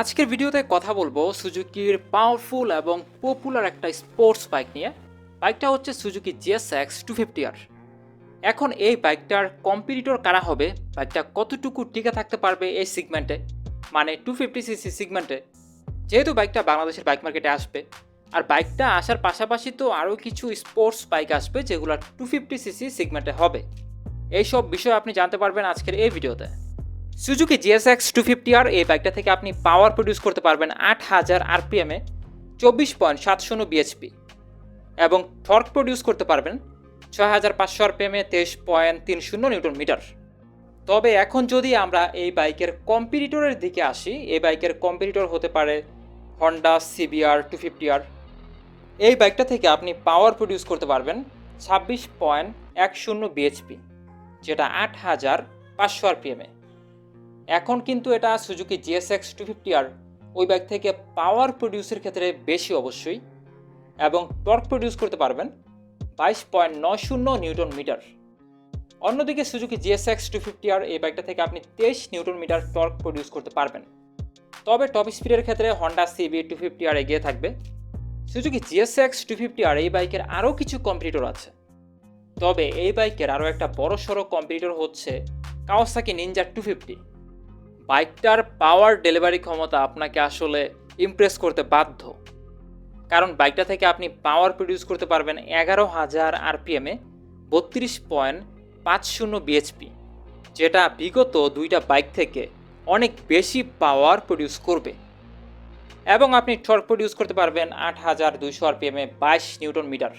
আজকের ভিডিওতে কথা বলব সুজুকির পাওয়ারফুল এবং পপুলার একটা স্পোর্টস বাইক নিয়ে। বাইকটা হচ্ছে Suzuki GSX two fifty R এখন এই বাইকটার কম্পিটিটর কারা হবে? বাইকটা কতটুকু টিকে থাকতে পারবে এই সিগমেন্টে মানে টু ফিফটি সিসি সিগমেন্টে যেহেতু বাইকটা বাংলাদেশের বাইক মার্কেটে আসবে, আর বাইকটা আসার পাশাপাশি তো আরও কিছু স্পোর্টস বাইক আসবে যেগুলো টু ফিফটি সিসি সিগমেন্টে হবে। এইসব বিষয় আপনি জানতে পারবেন আজকের এই ভিডিওতে। Suzuki GSX two fifty R এই বাইকটা থেকে আপনি পাওয়ার প্রডিউস করতে পারবেন আট হাজার আরপিএমে চব্বিশ পয়েন্ট সাত শূন্য বিএচপি এবং টর্ক প্রডিউস করতে পারবেন ছয় হাজার পাঁচশো আরপিএমে তেইশ পয়েন্ট তিন শূন্য নিউটন মিটার। তবে এখন যদি আমরা এই বাইকের কম্পিটিটরের দিকে আসি, এই বাইকের কম্পিটিটর হতে পারে Honda CBR two fifty R এই বাইকটা থেকে আপনি পাওয়ার প্রডিউস করতে পারবেন ছাব্বিশ পয়েন্ট এক শূন্য বিএচপি যেটা আট হাজার পাঁচশো আরপিএমে এখন কিন্তু এটা Suzuki GSX two fifty R ওই বাইক থেকে পাওয়ার প্রডিউসের ক্ষেত্রে বেশি অবশ্যই এবং টর্ক প্রডিউস করতে পারবেন বাইশ পয়েন্ট নয় শূন্য নিউটন মিটার। অন্যদিকে Suzuki GSX two fifty R এই বাইকটা থেকে আপনি তেইশ নিউটন মিটার টর্ক প্রডিউস করতে পারবেন। তবে টপ স্পিডের ক্ষেত্রে Honda CB two fifty R এগিয়ে থাকবে। Suzuki GSX two fifty R এই বাইকের আরও কিছু কম্পিটিটর আছে। তবে এই বাইকের আরও একটা বড় সড়ো কম্পিটিটর হচ্ছে কাওয়াসাকি নিনজা টু ফিফটি বাইকটার পাওয়ার ডেলিভারি ক্ষমতা আপনাকে আসলে ইমপ্রেস করতে বাধ্য। কারণ বাইকটা থেকে আপনি পাওয়ার প্রডিউস করতে পারবেন এগারো হাজার আরপিএমে বত্রিশ পয়েন্ট পাঁচ শূন্য বিএচপি যেটা বিগত দুইটা বাইক থেকে অনেক বেশি পাওয়ার প্রডিউস করবে। এবং আপনি টর্ক প্রডিউস করতে পারবেন আট হাজার দুইশো আরপিএমে বাইশ নিউটন মিটার।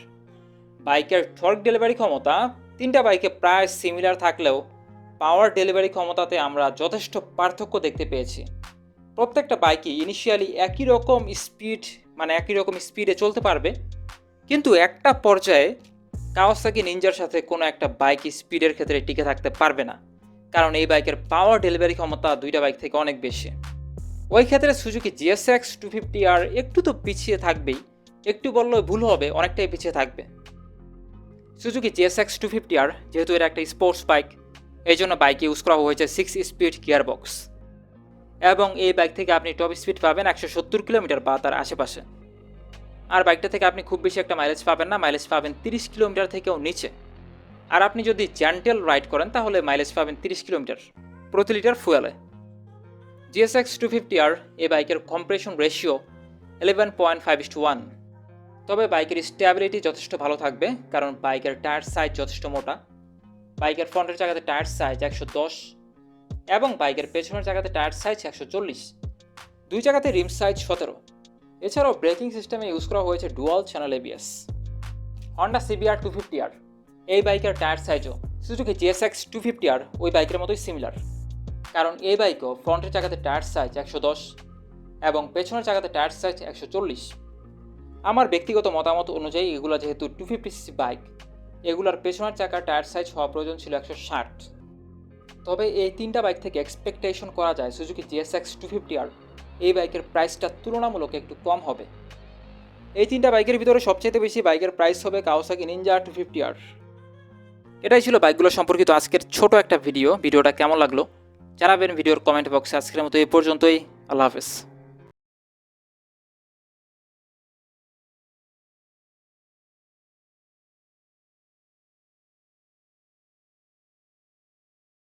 বাইকের টর্ক ডেলিভারি ক্ষমতা তিনটা বাইকে প্রায় সিমিলার থাকলেও পাওয়ার ডেলিভারি ক্ষমতাতে আমরা যথেষ্ট পার্থক্য দেখতে পেয়েছি। প্রত্যেকটা বাইকই ইনিশিয়ালি একই রকম স্পিড মানে একই রকম স্পিডে চলতে পারবে। কিন্তু একটা পর্যায়ে কাওয়াসাকি নিনজার সাথে কোনো একটা বাইক স্পিডের ক্ষেত্রে টিকে থাকতে পারবে না। কারণ এই বাইকের পাওয়ার ডেলিভারি ক্ষমতা দুইটা বাইক থেকে অনেক বেশি। ওই ক্ষেত্রে Suzuki GSX two fifty R একটু তো পিছিয়ে থাকবেই। একটু বললে ভুল হবে, অনেকটাই পিছিয়ে থাকবে। Suzuki GSX two fifty R যেহেতু এটা একটা স্পোর্টস বাইক এই জন্য বাইকে ইউজ করা হয়েছে সিক্স স্পিড গিয়ার বক্স এবং এই বাইক থেকে আপনি টপ স্পিড পাবেন একশো সত্তর কিলোমিটার বা তার আশেপাশে। আর বাইকটা থেকে আপনি খুব বেশি একটা মাইলেজ পাবেন না মাইলেজ পাবেন তিরিশ কিলোমিটার থেকেও নিচে। আর আপনি যদি জ্যান্টেল রাইড করেন, তাহলে মাইলেজ পাবেন তিরিশ কিলোমিটার প্রতি লিটার ফুয়েলে জিএসএক্স টু ফিফটি আর এই বাইকের compression ratio eleven point five is two one তবে বাইকের স্ট্যাবিলিটি যথেষ্ট ভালো থাকবে, কারণ বাইকের টায়ার সাইজ যথেষ্ট মোটা। বাইকের ফ্রন্টের জায়গাতে টায়ার সাইজ একশো দশ এবং বাইকের পেছনের জায়গাতে টায়ার সাইজ একশো চল্লিশ। দুই জায়গাতে রিম সাইজ সতেরো। এছাড়াও ব্রেকিং সিস্টেমে ইউজ করা হয়েছে dual channel ABS Honda CBR two fifty R এই বাইকের টায়ার সাইজও Suzuki GSX two fifty R ওই বাইকের মতোই সিমিলার কারণ এই বাইকও ফ্রন্টের জায়গাতে টায়ার সাইজ একশো দশ এবং পেছনের জায়গাতে টায়ার সাইজ একশো চল্লিশ। আমার ব্যক্তিগত মতামত অনুযায়ী এগুলো যেহেতু টু ফিফটি সিসি বাইক এগুলোর পেছনের চাকার টায়ার সাইজ হওয়া প্রয়োজন ছিল একশো ষাট। তবে এই তিনটা বাইক থেকে এক্সপেকটেশন করা যায় Suzuki GSX two fifty R এই বাইকের প্রাইসটা তুলনামূলক একটু কম হবে। এই তিনটা বাইকের ভিতরে সবচেয়ে বেশি বাইকের প্রাইস হবে Kawasaki Ninja two fifty R. এটাই ছিল বাইকগুলো সম্পর্কিত আজকের ছোট একটা ভিডিও ভিডিওটা কেমন লাগল? জানাবেন ভিডিওর কমেন্ট বক্সে আজকের মতো এই পর্যন্তই। আল্লাহ হাফেজ।